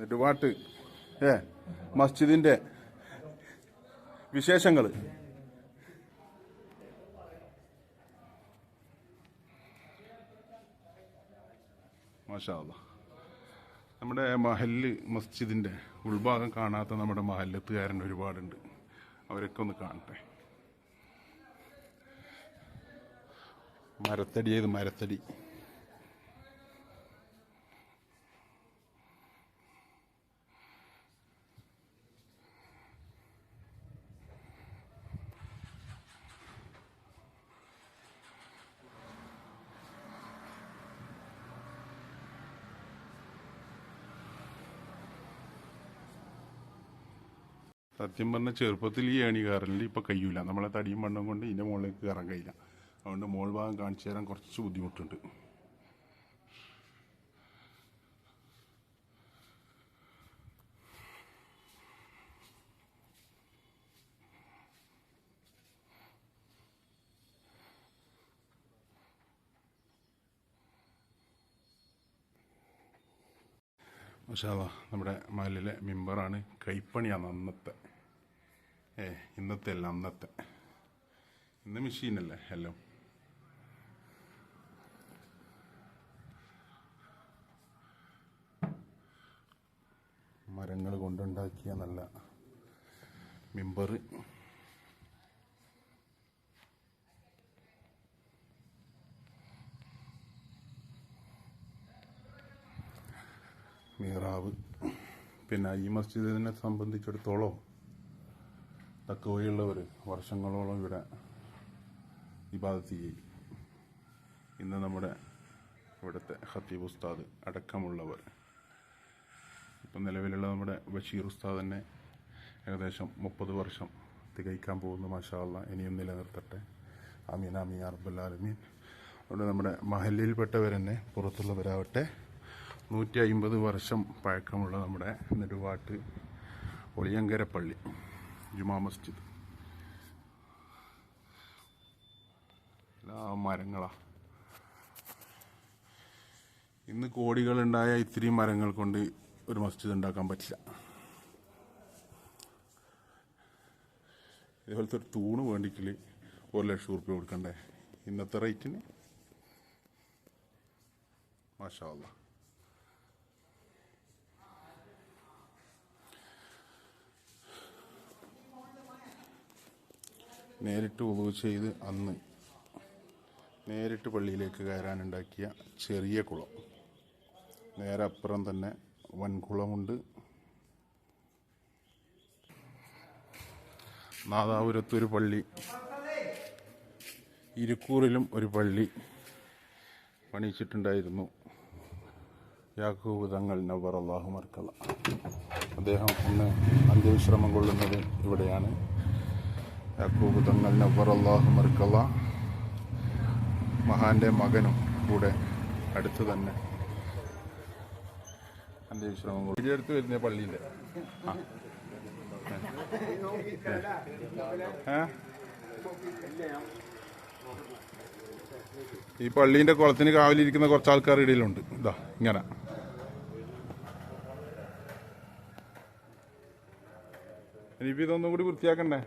നെടുവാട്ട് ഏ മസ്ജിദിന്റെ വിശേഷങ്ങൾ. മാഷാല്ല നമ്മുടെ മഹല്ല് മസ്ജിദിന്റെ ഉൾഭാഗം കാണാത്ത നമ്മുടെ മഹല്ലത്തുകാരൻ ഒരുപാടുണ്ട്. അവരൊക്കെ ഒന്ന് കാണട്ടെ. മരത്തടി ചെയ്ത് മരത്തടി? സത്യം പറഞ്ഞ ചെറുപ്പത്തിൽ ഈ ഏണി കയറലിൽ ഇപ്പം കഴിയൂല. നമ്മളെ തടിയും മണ്ണും കൊണ്ട് ഇതിന്റെ മുകളിലേക്ക് കയറാൻ കഴിയില്ല. അതുകൊണ്ട് മോൾ ഭാഗം കാണിച്ചു തരാൻ കുറച്ച് ബുദ്ധിമുട്ടുണ്ട്. മാഷാല്ലാ നമ്മുടെ മഹലിലെ മെമ്പറാണ് കൈപ്പണിയാണ് അന്നത്തെ. ഏ ഇന്നത്തെ അല്ല അന്നത്തെ. ഇന്ന് മെഷീനല്ലേ ഹലോ. മരങ്ങൾ കൊണ്ടുണ്ടാക്കിയ നല്ല മെമ്പർ മീറാവ്. പിന്നെ ഈ മസ്ജിദിനെ സംബന്ധിച്ചിടത്തോളം തക്കവയുള്ളവർ വർഷങ്ങളോളം ഇവിടെ ഇബാദത്ത് ഇന്ന് നമ്മുടെ ഇവിടുത്തെ ഹത്തീബ് ഉസ്താദ് അടക്കമുള്ളവർ. ഇപ്പം നിലവിലുള്ള നമ്മുടെ ബഷീർ ഉസ്താദ് തന്നെ ഏകദേശം മുപ്പത് വർഷം തികയ്ക്കാൻ പോകുന്നു മാഷാള്ള ഇനിയും നിലനിർത്തട്ടെ. അമീൻ അമീൻ അറബുല്ലാലമീൻ അതുകൊണ്ട് നമ്മുടെ മഹലിൽപ്പെട്ടവർ തന്നെ പുറത്തുള്ളവരാവട്ടെ. നൂറ്റി അയിമ്പത് വർഷം പഴക്കമുള്ള നമ്മുടെ നെടുവാട്ട് ഒളിയങ്കര പള്ളി ജുമാ മസ്ജിദ്. എല്ലാ മരങ്ങളാ. ഇന്ന് കോടികളുണ്ടായ ഇത്രയും മരങ്ങൾ കൊണ്ട് ഒരു മസ്ജിദ് ഉണ്ടാക്കാൻ പറ്റില്ല. ഇതുപോലത്തെ ഒരു തൂണ് വേണ്ടിക്കിൽ ഒരു ലക്ഷം റുപ്യ കൊടുക്കണ്ടേ? ഇന്നത്തെ റേറ്റിന്? മാഷാ നേരിട്ട് ഉളവ് ചെയ്ത് അന്ന് നേരിട്ട് പള്ളിയിലേക്ക് കയറാനുണ്ടാക്കിയ ചെറിയ കുളം. നേരെ അപ്പുറം തന്നെ വൻകുളമുണ്ട്. നാദാപുരത്തൊരു പള്ളി ഇരിക്കൂറിലും ഒരു പള്ളി പണിയിച്ചിട്ടുണ്ടായിരുന്നു. യാക്കൂബ് തങ്ങൾ നവർ അള്ളാഹു മർക്കള അദ്ദേഹം ഇന്ന് അന്ത്യവിശ്രമം കൊള്ളുന്നത് ഇവിടെയാണ്. യാക്കൂബ് തങ്ങൾ അള്ളാഹു മർക്കല. മഹാന്റെ മകനും കൂടെ അടുത്ത് തന്നെ. അന്ത്യവിശ്രമം കൊള്ളും അടുത്ത് വരുന്ന പള്ളിയില്ല ഈ പള്ളീന്റെ കുളത്തിന് കാവലിരിക്കുന്ന കുറച്ച് ആൾക്കാർ ഇടയിലുണ്ട്. ഇതാ ഇങ്ങനെ. ഇനിയിപ്പോ ഇതൊന്നും കൂടി വൃത്തിയാക്കണ്ടേ?